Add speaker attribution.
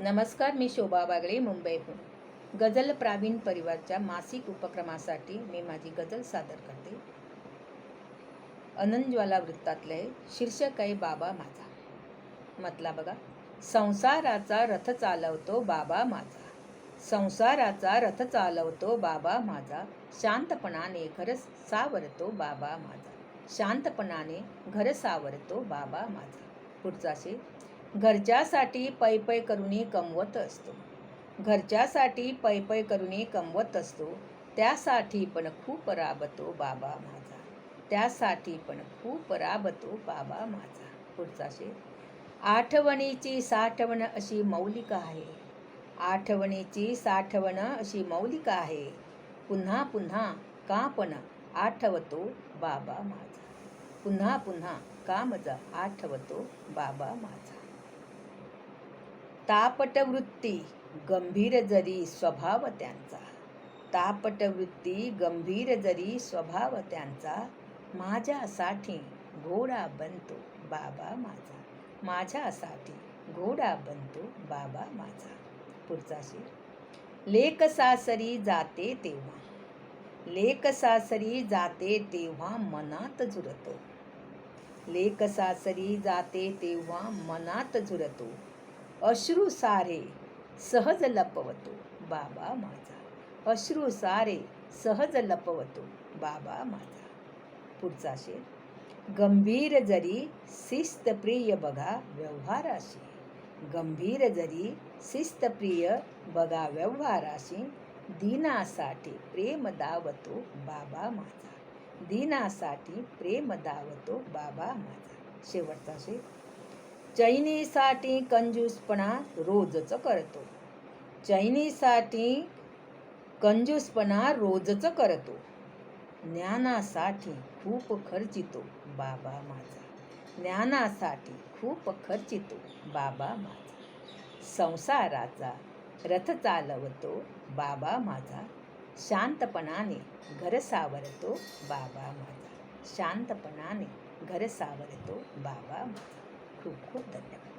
Speaker 1: नमस्कार मी शोभा बागळे मुंबईहून. गझल प्रावीण परिवारच्या मासिक उपक्रमासाठी मी माझी गझल सादर करते. अनंजवाला वृत्तातले शीर्षक आहे बाबा माझा. म्हटला बघा. संसाराचा रथ चालवतो बाबा माझा. संसाराचा रथ चालवतो बाबा माझा. शांतपणाने घर सावरतो बाबा माझा. शांतपणाने घर सावरतो बाबा माझा. पुढचा शे घरच्यासाठी पै पै करुणी कमवत असतो. घरच्यासाठी पै पै करुणी कमवत असतो. त्यासाठी पण खूप राबतो बाबा माझा. त्यासाठी पण खूप राबतो बाबा माझा. पुढचा शेर. आठवणीची साठवण अशी मौलिक आहे. आठवणीची साठवण अशी मौलिक आहे. पुन्हा पुन्हा का पण आठवतो बाबा माझा. पुन्हा पुन्हा का मजा आठवतो बाबा माझा. तापट वृत्ती गंभीर जरी स्वभाव त्यांचा तापट वृत्ती गंभीर जरी स्वभाव त्यांचा माझ्यासाठी घोडा बनतो बाबा माझा माझ्यासाठी घोडा बनतो बाबा माझा. पुढचा शेर. लेखसासरी जाते तेव्हा लेखसासरी जाते तेव्हा मनात झुरतो लेखसासरी जाते तेव्हा मनात झुरतो अश्रू सारे सहज लपवतो बाबा माझा. अश्रू सारे सहज लपवतो बाबा माझा. पुढचा शेर. गंभीर जरी शिस्त प्रिय बघा व्यवहाराशी. गंभीर जरी शिस्त प्रिय बघा व्यवहाराशी. दिनासाठी प्रेम दावतो बाबा माझा. दिनासाठी प्रेम दावतो बाबा माझा. शेवटचा शेर. चैनीसाठी कंजूसपणा रोजच करतो. चैनीसाठी कंजूसपणा रोजच करतो. ज्ञानासाठी खूप खर्चितो बाबा माझा. ज्ञानासाठी खूप खर्चितो बाबा माझा. संसाराचा रथ चालवतो बाबा माझा. शांतपणाने घर सावरतो बाबा माझा. शांतपणाने घर सावरतो बाबा माझा. खूप खूप धन्यवाद